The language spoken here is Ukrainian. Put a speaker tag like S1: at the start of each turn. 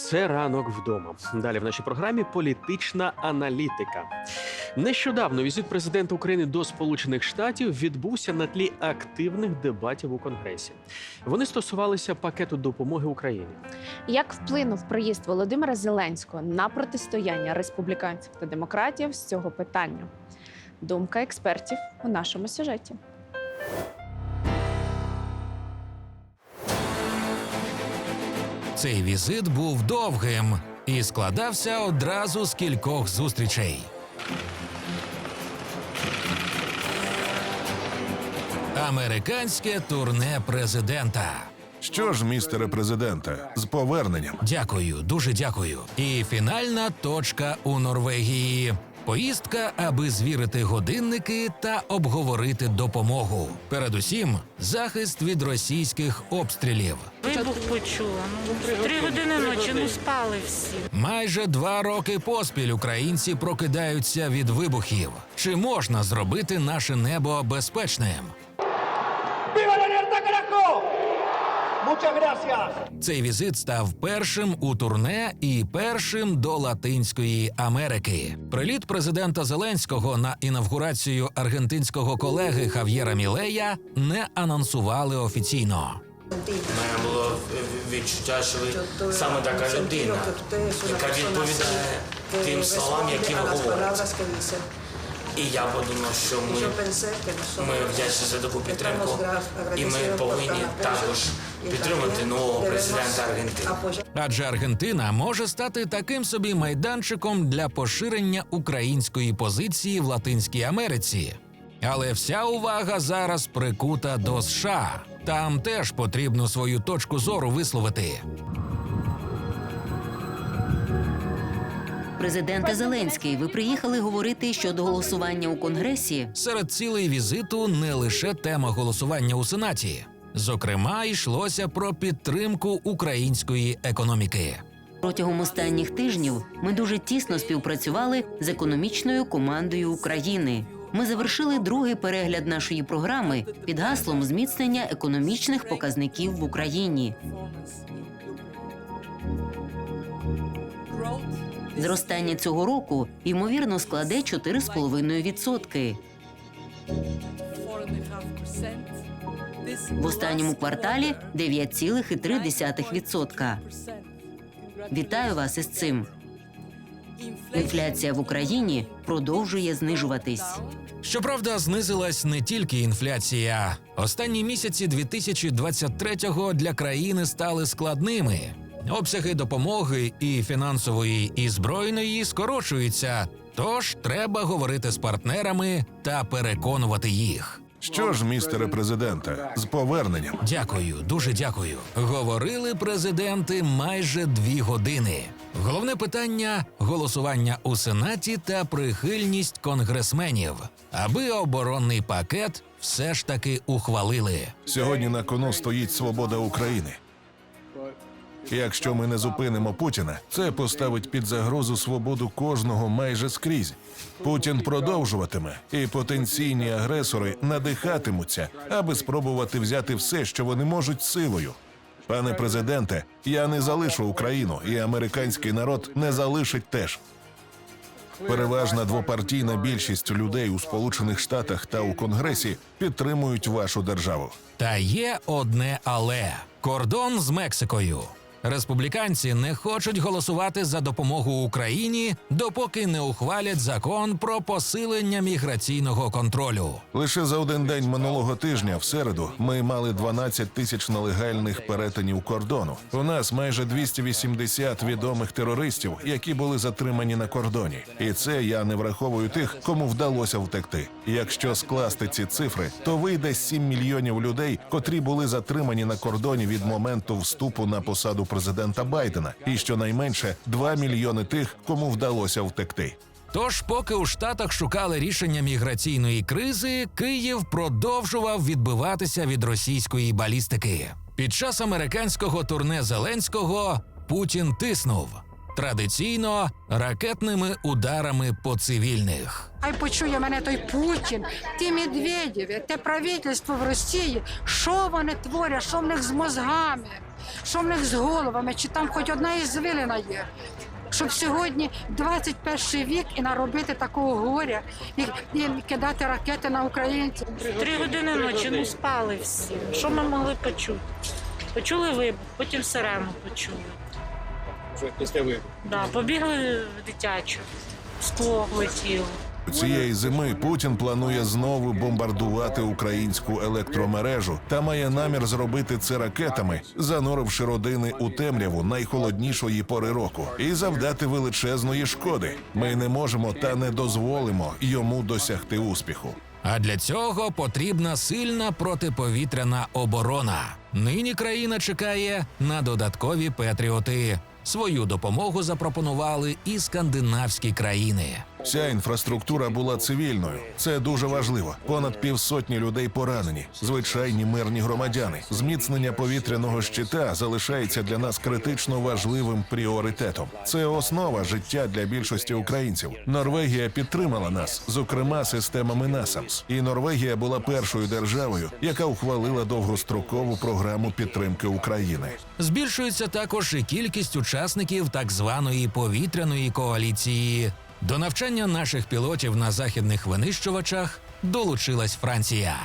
S1: Це ранок вдома. Далі в нашій програмі політична аналітика. Нещодавно візит президента України до Сполучених Штатів відбувся на тлі активних дебатів у Конгресі. Вони стосувалися пакету допомоги Україні.
S2: Як вплинув приїзд Володимира Зеленського на протистояння республіканців та демократів з цього питання? Думка експертів у нашому сюжеті.
S3: Цей візит був довгим і складався одразу з кількох зустрічей. Американське турне президента.
S4: Що ж, містере президенте, з поверненням.
S3: Дякую, дуже дякую. І фінальна точка у Норвегії. Поїздка, аби звірити годинники та обговорити допомогу. Передусім, захист від російських обстрілів.
S5: Вибух почула. Ну, три години ночі, ну спали всі.
S3: Майже два роки поспіль українці прокидаються від вибухів. Чи можна зробити наше небо безпечним? Цей візит став першим у турне і першим до Латинської Америки. Приліт президента Зеленського на інавгурацію аргентинського колеги Хав'єра Мілея не анонсували офіційно.
S6: У мене було відчуття, що ви саме така людина, яка відповідає тим словам, які ви говорите. І я подумав, що ми, ми вдячні за таку підтримку, і ми повинні також підтримати нового президента Аргентини.
S3: Адже Аргентина може стати таким собі майданчиком для поширення української позиції в Латинській Америці. Але вся увага зараз прикута до США. Там теж потрібно свою точку зору висловити.
S7: Президенте Зеленський, ви приїхали говорити щодо голосування у Конгресі.
S3: Серед цілей візиту не лише тема голосування у Сенаті. Зокрема, йшлося про підтримку української економіки.
S7: Протягом останніх тижнів ми дуже тісно співпрацювали з економічною командою України. Ми завершили другий перегляд нашої програми під гаслом зміцнення економічних показників в Україні. Зростання цього року ймовірно складе 4,5%. В останньому кварталі 9,3%. Вітаю вас із цим. Інфляція в Україні продовжує знижуватись.
S3: Щоправда, знизилась не тільки інфляція. Останні місяці 2023-го для країни стали складними. Обсяги допомоги і фінансової, і збройної скорочуються. Тож треба говорити з партнерами та переконувати їх.
S4: Що ж, містере президенте, з поверненням.
S3: Дякую, дуже дякую. Говорили президенти майже дві години. Головне питання голосування у сенаті та прихильність конгресменів, аби оборонний пакет все ж таки ухвалили.
S4: Сьогодні на кону стоїть свобода України. Якщо ми не зупинимо Путіна, це поставить під загрозу свободу кожного майже скрізь. Путін продовжуватиме, і потенційні агресори надихатимуться, аби спробувати взяти все, що вони можуть силою. Пане президенте, я не залишу Україну, і американський народ не залишить теж. Переважна двопартійна більшість людей у Сполучених Штатах та у Конгресі підтримують вашу державу.
S3: Та є одне але кордон з Мексикою. Республіканці не хочуть голосувати за допомогу Україні, допоки не ухвалять закон про посилення міграційного контролю.
S4: Лише за один день минулого тижня, в середу, ми мали 12 тисяч нелегальних перетинів кордону. У нас майже 280 відомих терористів, які були затримані на кордоні. І це я не враховую тих, кому вдалося втекти. Якщо скласти ці цифри, то вийде 7 мільйонів людей, котрі були затримані на кордоні від моменту вступу на посаду президента Байдена, і щонайменше 2 мільйони тих, кому вдалося втекти.
S3: Тож, поки у штатах шукали рішення міграційної кризи, Київ продовжував відбиватися від російської балістики. Під час американського турне Зеленського Путін тиснув традиційно ракетними ударами по цивільних.
S8: Хай почує мене той Путін, ті Медведєві, те правительство в Росії, що вони творять, що в них з мозгами. Що в них з головами, чи там хоч одна ізвилина є. Щоб сьогодні 21 вік і наробити такого горя, і, і кидати ракети на українців.
S5: Три години ночі, ну спали всі. Що ми могли почути? Почули вибух, потім сирену почули.
S1: Вже після вибуху.
S5: Да, побігли в дитячу, скло летіло.
S4: Цієї зими Путін планує знову бомбардувати українську електромережу та має намір зробити це ракетами, зануривши родини у темряву найхолоднішої пори року, і завдати величезної шкоди. Ми не можемо та не дозволимо йому досягти успіху.
S3: А для цього потрібна сильна протиповітряна оборона. Нині країна чекає на додаткові патріоти. Свою допомогу запропонували і скандинавські країни.
S4: Вся інфраструктура була цивільною. Це дуже важливо. Понад півсотні людей поранені, звичайні мирні громадяни. Зміцнення повітряного щита залишається для нас критично важливим пріоритетом. Це основа життя для більшості українців. Норвегія підтримала нас, зокрема системами NASAMS. І Норвегія була першою державою, яка ухвалила довгострокову програму підтримки України.
S3: Збільшується також і кількість учасників так званої повітряної коаліції. До навчання наших пілотів на західних винищувачах долучилась Франція.